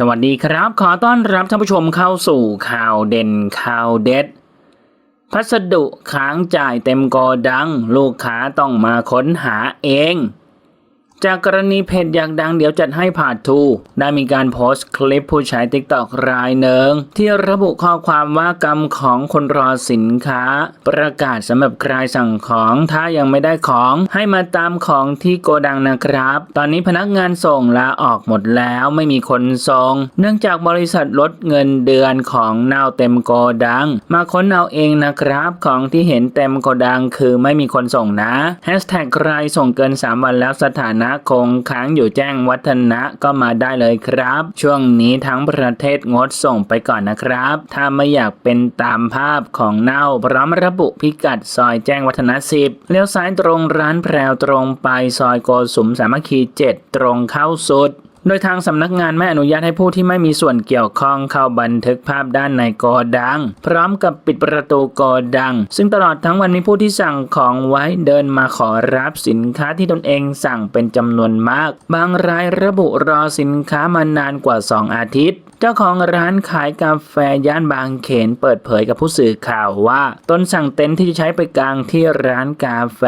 สวัสดีครับ ขอต้อนรับท่านผู้ชมเข้าสู่ข่าวเด่นข่าวเด็ด พัสดุค้างจ่ายเต็มกอดัง ลูกค้าต้องมาค้นหาเอง จากกรณีเพจอยากดังเดี๋ยวจัดให้ผ่าทู ได้มีการโพสต์คลิปผู้ใช้ติ๊กตอกรายหนึ่งที่ระบุข้อความว่ากรรมของคนรอสินค้า ประกาศสำหรับใครสั่งของถ้ายังไม่ได้ของให้มาตามของที่โกดังนะครับ ตอนนี้พนักงานส่งลาออกหมดแล้วไม่มีคนส่ง เนื่องจากบริษัทลดเงินเดือนของเน่าเต็มโกดัง มาค้นเอาเองนะครับ ของที่เห็นเต็มโกดังคือไม่มีคนส่งนะแฮชแท็กใครส่งเกิน 3 วันแล้วสถานะคงค้างอยู่แจ้งวัฒนะก็มาได้เลยครับ ช่วงนี้ทั้งประเทศงดส่งไปก่อนนะครับ ถ้าไม่อยากเป็นตามภาพของเน่าพร้อมระบุพิกัดซอยแจ้งวัฒนะ10เลี้ยวซ้ายตรงร้านแพรวตรงไปซอยโกสุมสามัคคี7ตรงเข้าสุด โดยทางสำนักงานไม่อนุญาตให้ผู้ที่ไม่มีส่วนเกี่ยวข้องเข้าบันทึกภาพด้านในโกดัง พร้อมกับปิดประตูโกดัง ซึ่งตลอดทั้งวันมีผู้ที่สั่งของไว้เดินมาขอรับสินค้าที่ตนเองสั่งเป็นจำนวนมาก บางรายระบุรอสินค้ามานานกว่า 2 อาทิตย์เจ้าของร้านขายกาแฟย่านบางเขนเปิดเผยกับผู้สื่อข่าวว่า ตนสั่งเต็นท์ที่จะใช้ไปกลางที่ร้านกาแฟ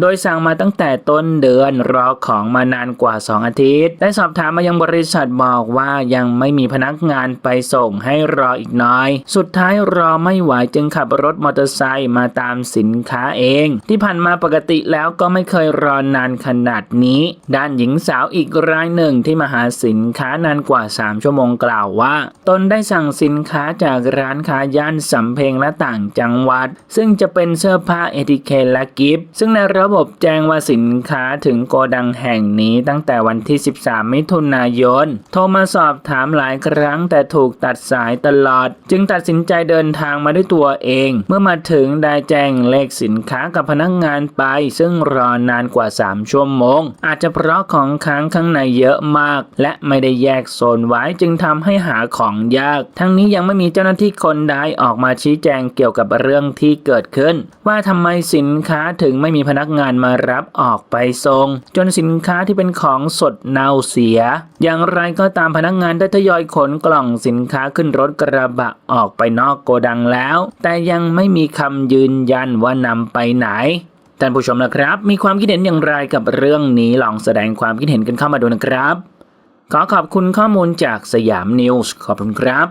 โดยสั่งมาตั้งแต่ต้นเดือนรอของมานานกว่า 2 อาทิตย์ ได้สอบถามมายังบริษัทบอกว่ายังไม่มีพนักงานไปส่งให้รออีกน้อย สุดท้ายรอไม่ไหวจึงขับรถมอเตอร์ไซค์มาตามสินค้าเอง ที่ผ่านมาปกติแล้วก็ไม่เคยรอนานขนาดนี้ ด้านหญิงสาวอีกรายหนึ่งที่มาหาสินค้านานกว่า 3 ชั่วโมงกล่าวว่า ตนได้สั่งสินค้าจากร้านค้าย่านสำเพ็งและต่างจังหวัด ซึ่งจะเป็นเสื้อผ้าเอทิเคและกิฟต์ซึ่งในระบบแจ้งว่าสินค้าถึงโกดังแห่งนี้ตั้งแต่วันที่ 13 มิถุนายน โทรมาสอบถามหลายครั้งแต่ถูกตัดสายตลอด จึงตัดสินใจเดินทางมาด้วยตัวเอง เมื่อมาถึงได้แจ้งเลขสินค้ากับพนักงานไป ซึ่งรอนานกว่า 3 ชั่วโมง อาจจะเพราะของค้างข้างในเยอะมาก และไม่ได้แยกโซนไว้จึงทำให้หาของยาก ทั้งนี้ยังไม่มีเจ้าหน้าที่คนใดออกมาชี้แจงเกี่ยวกับเรื่องที่เกิดขึ้น ว่าทำไมสินค้าถึงไม่มีพนักงานมารับออกไปส่งจนสินค้าที่เป็นของสดเน่าเสียอย่างไรก็ตามพนักงานได้ทยอยขนกล่องสินค้าขึ้นรถกระบะออกไปนอกโกดังแล้ว แต่ยังไม่มีคำยืนยันว่านำไปไหนท่านผู้ชมนะครับ มีความคิดเห็นอย่างไรกับเรื่องนี้ลองแสดงความคิดเห็นกันเข้ามาดูนะครับ ขอขอบคุณข้อมูลจากสยามนิวส์ขอบคุณครับ